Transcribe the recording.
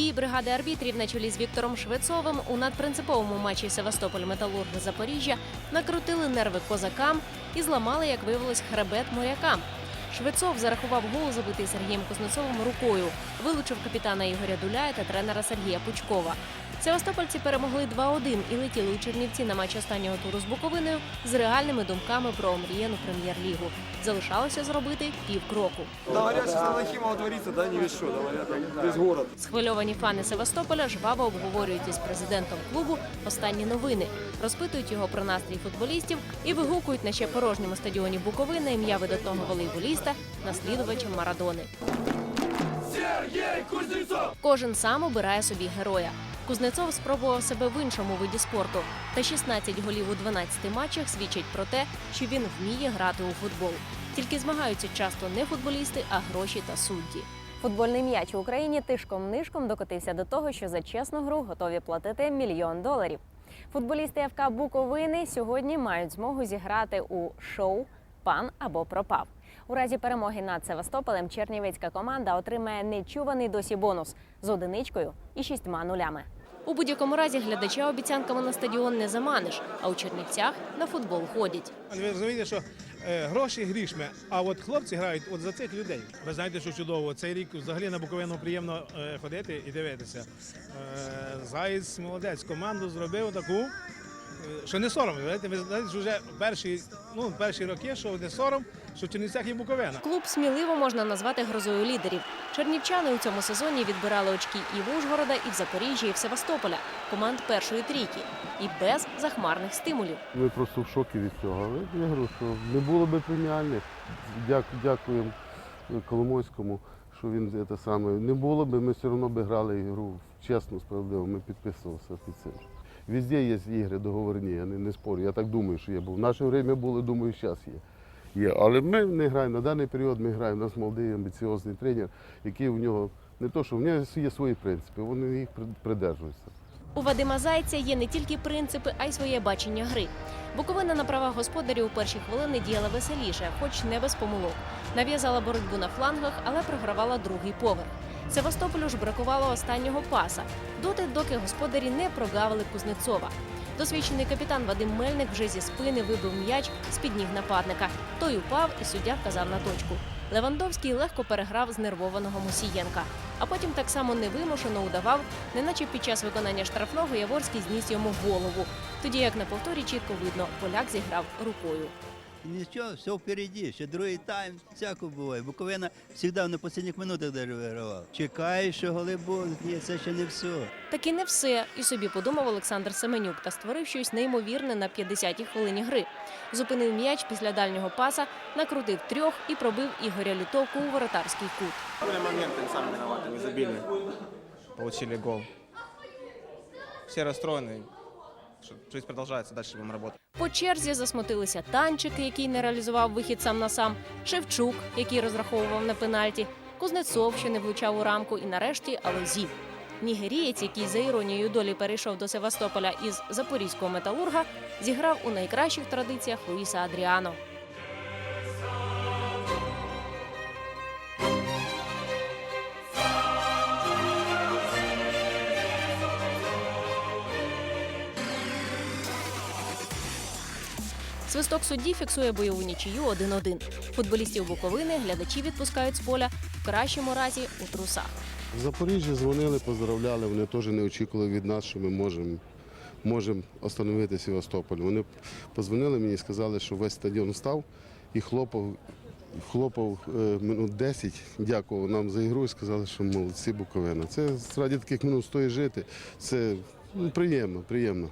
Дії бригади арбітрів на чолі з Віктором Швецовим у надпринциповому матчі Севастополь Металург Запоріжжя накрутили нерви козакам і зламали, як виявилось, хребет морякам. Швецов зарахував гол, забитий Сергієм Кузнецовим рукою, вилучив капітана Ігоря Дуляя та тренера Сергія Пучкова. Севастопольці перемогли 2-1 і летіли у Чернівці на матч останнього туру з Буковиною з реальними думками про омріяну прем'єр-лігу. Залишалося зробити Нахимова творится, да, не что, весь город. Схвильовані фани Севастополя жваво обговорюють із президентом клубу останні новини, розпитують його про настрій футболістів і вигукують на ще порожньому стадіоні Буковина ім'я видатного волейболіста, наслідувача Марадони. Кожен сам обирає собі героя. Кузнецов спробував себе в іншому виді спорту, та 16 голів у 12 матчах свідчать про те, що він вміє грати у футбол. Тільки змагаються часто не футболісти, а гроші та судді. Футбольний м'яч у Україні тишком-нишком докотився до того, що за чесну гру готові платити мільйон доларів. Футболісти ФК Буковини сьогодні мають змогу зіграти у шоу Пан або пропав. У разі перемоги над Севастополем чернівецька команда отримає нечуваний досі бонус з одиничкою і шістьма нулями. У будь-якому разі глядача обіцянками на стадіон не заманиш, а у Чернівцях на футбол ходять. Ви розумієте, що е, гроші грішми, а от хлопці грають от за цих людей. Ви знаєте, що чудово. Цей рік взагалі на Буковину приємно е, ходити і дивитися. Е, Заєць молодець, команду зробив таку, що не сором. Знаєте, ви знаєте, що вже перші, ну, перші роки, що не сором, що в Чернівцях є Буковина. Клуб сміливо можна назвати грозою лідерів. Чернівчани у цьому сезоні відбирали очки і в Ужгорода, і в Запоріжжя, і в Севастополя команд першої трійки, і без захмарних стимулів. Ми просто в шокі від цього. Але я говорю, що не було би преміальних. Дяк, дякуємо Коломойському, що він це саме. Не було би, ми все одно би грали ігру чесно, справедливо. Ми підписувалися під цим. Везде є ігри договорні, я не, не спорю. Я так думаю, що є. Бо в наше время були, думаю, зараз є. Є. Але ми не граємо на даний період, ми граємо. У нас молодий амбіціозний тренер, який у нього не то, що в нього є свої принципи, вони їх при- придержуються. У Вадима Зайця є не тільки принципи, а й своє бачення гри. Буковина на правах господарів у перші хвилини діяла веселіше, хоч не без помилок. Нав'язала боротьбу на флангах, але програвала другий поверх. Севастополю ж бракувало останнього паса, доти, доки господарі не прогавили Кузнецова. Досвідчений капітан Вадим Мельник вже зі спини вибив м'яч з-під ніг нападника. Той упав, і суддя вказав на точку. Левандовський легко переграв знервованого Мусієнка, а потім так само невимушено удавав, неначе під час виконання штрафного Яворський зніс йому голову. Тоді як на повторі чітко видно, поляк зіграв рукою. Нічого, все впереді, ще другий тайм, всяко буває. Буковина завжди на останніх минутах даже вигравала. Чекаю, що голи будуть. Ні, це ще не все. Таки не все, і собі подумав Олександр Семенюк та створив щось неймовірне на 50-й хвилині гри. Зупинив м'яч після дальнього паса, накрутив трьох і пробив Ігоря Лютовку у воротарський кут. Были моменты, сами виноваты, не забили. получили гол. Все расстроены. Что продовжається продолжается, дальше работать. По черзі засмутилися Танчик, який не реалізував вихід сам на сам, Шевчук, який розраховував на пенальті, Кузнецов, що не влучав у рамку, і нарешті Алозів. Нігерієць, який за іронією долі перейшов до Севастополя із запорізького металурга, зіграв у найкращих традиціях Луїса Адріано. Свисток судді фіксує бойову нічию 1-1. Футболістів Буковини глядачі відпускають з поля в кращому разі у трусах. В Запоріжжі дзвонили, поздравляли. Вони теж не очікували від нас, що ми можемо можемо остановити Севастополь. Вони позвонили мені і сказали, що весь стадіон став і хлопав, хлопав е, минут 10, дякував нам за ігру і сказали, що молодці Буковина. Це раді таких минут стоїть жити. Це ну, приємно, приємно.